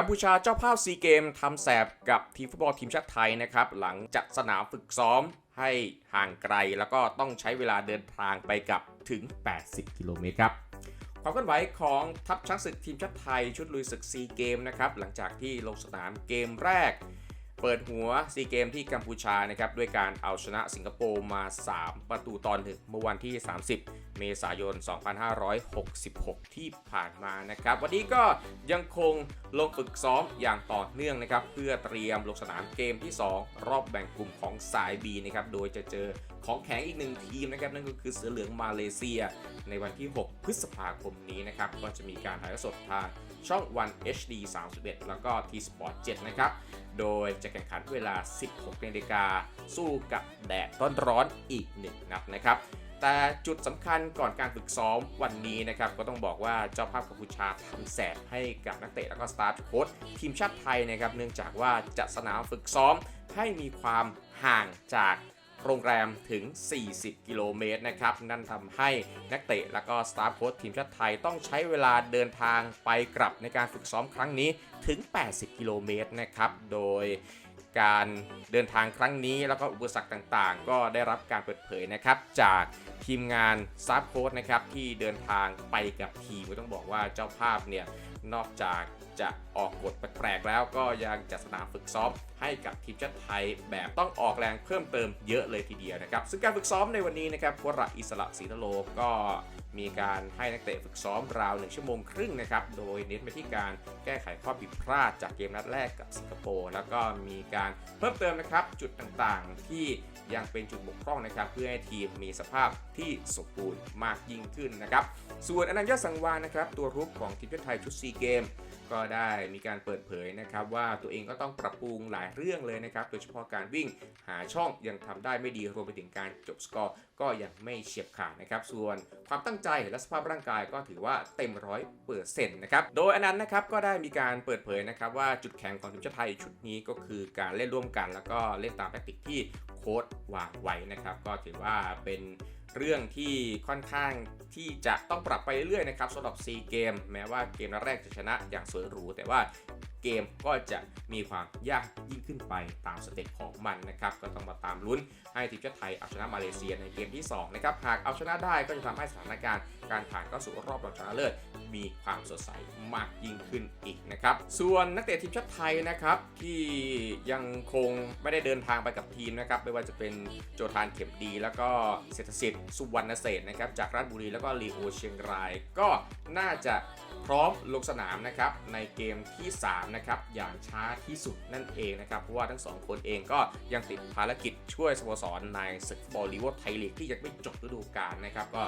กัมพูชาเจ้าภาพซีเกมทำแสบกับทีมฟุตบอลทีมชาติไทยนะครับ หลังจัดสนามฝึกซ้อมให้ห่างไกล แล้วก็ต้องใช้เวลาเดินทางไปกับถึง 80 กิโลเมตรครับความเคลื่อนไหวของทัพช้างศึกทีมชาติไทยชุดลุยศึกซีเกมนะครับหลังจากที่ลงสนามเกมแรก เปิดหัวซีเกมที่กัมพูชานะครับด้วยการเอาชนะสิงคโปร์มา 3 ประตูตอนหนึ่งเมื่อวันที่ 30 เมษายน 2566 ที่ผ่านมานะครับ วันนี้ก็ยังคงลงฝึกซ้อมอย่างต่อเนื่องนะครับ เพื่อเตรียมลงสนามเกมที่ 2 รอบแบ่งกลุ่มของสาย B นะครับ โดยจะเจอของแข็งอีกหนึ่งทีมนะครับ นั่นก็คือเสือเหลืองมาเลเซีย ในวันที่ 6 พฤษภาคมนี้นะครับ ก็จะมีการถ่ายทอดสดทางช่อง1 HD 31 แล้วก็ T Sport 7 นะครับ โดยจะแข่งขันเวลา 16นาฬิกาสู้กับแดดร้อนๆอีกหนึ่งนัดนะครับ แต่จุดสำคัญก่อนการฝึกซ้อมวันนี้นะครับก็ต้องบอกว่าเจ้าภาพกัมพูชาทำแสบให้กับนักเตะแล้วก็สตาร์โค้ชทีมชาติไทยนะครับเนื่องจากว่าจะสนามฝึกซ้อมให้มีความห่างจากโรงแรมถึง 40 กิโลเมตรนะครับ นั่นทำให้นักเตะแล้วก็สตาฟโค้ชทีมชาติไทยต้องใช้เวลาเดินทางไปกลับในการฝึกซ้อมครั้งนี้ถึง 80 กิโลเมตรนะครับ โดย การเดินทางครั้งนี้แล้วก็อุปสรรคต่างๆ ก็ได้รับการเปิดเผยนะครับ จากทีมงานซับโค้ดนะครับที่เดินทางไปกับทีมก็ต้องบอกว่าเจ้าภาพเนี่ยนอกจากจะออกกฎแปลกๆแล้วก็ยังจัดสนามฝึกซ้อมให้กับทีมชาติไทย แบบต้องออกแรงเพิ่มเติมเยอะเลยทีเดียวนะครับ ซึ่งการฝึกซ้อมในวันนี้นะครับวระอิสระศรีนโลก็ มีการให้นักเตะฝึกซ้อมราว 1 ชั่วโมงครึ่งนะครับ โดยเน้นไปที่การแก้ไขข้อผิดพลาดจากเกมนัดแรกกับสิงคโปร์ แล้วก็มีการเพิ่มเติมนะครับจุดต่างๆ ที่ยังเป็นจุดบกพร่องนะครับ เพื่อให้ทีมมีสภาพที่สมบูรณ์มากยิ่งขึ้นนะครับ ส่วนอนันต์ยอดสังวานนะครับ ตัวรุกของทีมชาติไทยชุดซีเกม ก็ได้มีการเปิดเผยนะครับ ว่าตัวเองก็ต้องปรับปรุงหลายเรื่องเลยนะครับ โดยเฉพาะการวิ่งหาช่องยังทำได้ไม่ดีรวมไปถึงการจบสกอร์ ก็ยังไม่เฉียบขาดนะครับ ส่วนความตั้งใจและสภาพร่างกายก็ถือว่าเต็มร้อยเปอร์เซ็นต์นะครับ โดยอนันต์นะครับก็ได้มีการเปิดเผยนะครับว่าจุดแข็งของทีมชาติไทยชุดนี้ก็คือการเล่นร่วมกัน แล้วก็เล่นตามแทคติกที่โค้ชวางไว้นะครับ ก็ถือว่าเป็นเรื่องที่ค่อนข้างที่จะต้องปรับไปเรื่อยๆนะครับสำหรับ 4 เกม แม้ว่าเกมนัดแรกจะชนะอย่างสวยหรู แต่ว่า เกมก็จะมีความยากยิ่งขึ้นไปตามสเต็ปของมันนะครับ ก็ต้องมาตามลุ้นให้ทีมชาติไทยเอาชนะมาเลเซียในเกมที่2นะครับหากเอาชนะได้ก็จะทำให้สถานการณ์การผ่านเข้าสู่รอบรองชนะเลิศ มีความสดใสมากยิ่งขึ้นอีกนะครับ ส่วนนักเตะทีมชาติไทยนะครับที่ยังคงไม่ได้เดินทางไปกับทีมนะครับไม่ว่าจะเป็นโจทานเข็มดี แล้วก็เศรษฐศิษย์สุวรรณเศษนะครับจากราชบุรีแล้วก็ลีโอเชียงราย ก็น่าจะพร้อมลงสนามนะครับในเกมที่3นะครับอย่างช้าที่สุดนั่นเองนะครับเพราะว่าทั้งสองคนเองก็ยังติดภารกิจช่วยสโมสรในศึกฟุตบอลลีกไทยลีกที่ยังไม่จบฤดูกาลนะครับก็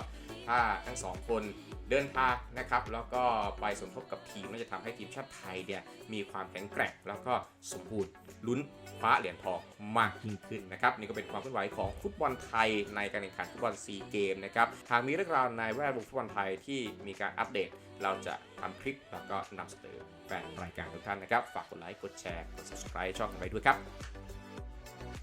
ถ้าทั้งสองคน เดินทางนะครับแล้วก็ไปสมทบกับทีมน่าจะทำให้ทีมชาติไทยเนี่ยมีความแข็งแกร่งแล้วก็สมบูรณ์ลุ้นคว้าเหรียญทองมากยิ่งขึ้นนะครับนี่ก็เป็นความเคลื่อนไหวของฟุตบอลไทยในการแข่งขันฟุตบอลซีเกมนะครับหากมีเรื่องราวในแวดวงฟุตบอลไทยที่มีการอัปเดต เราจะทำคลิปแล้วก็นำเสนอแฟนรายการทุกท่านนะครับ ฝากกดไลค์กดแชร์กด subscribe ช่องไปด้วยครับ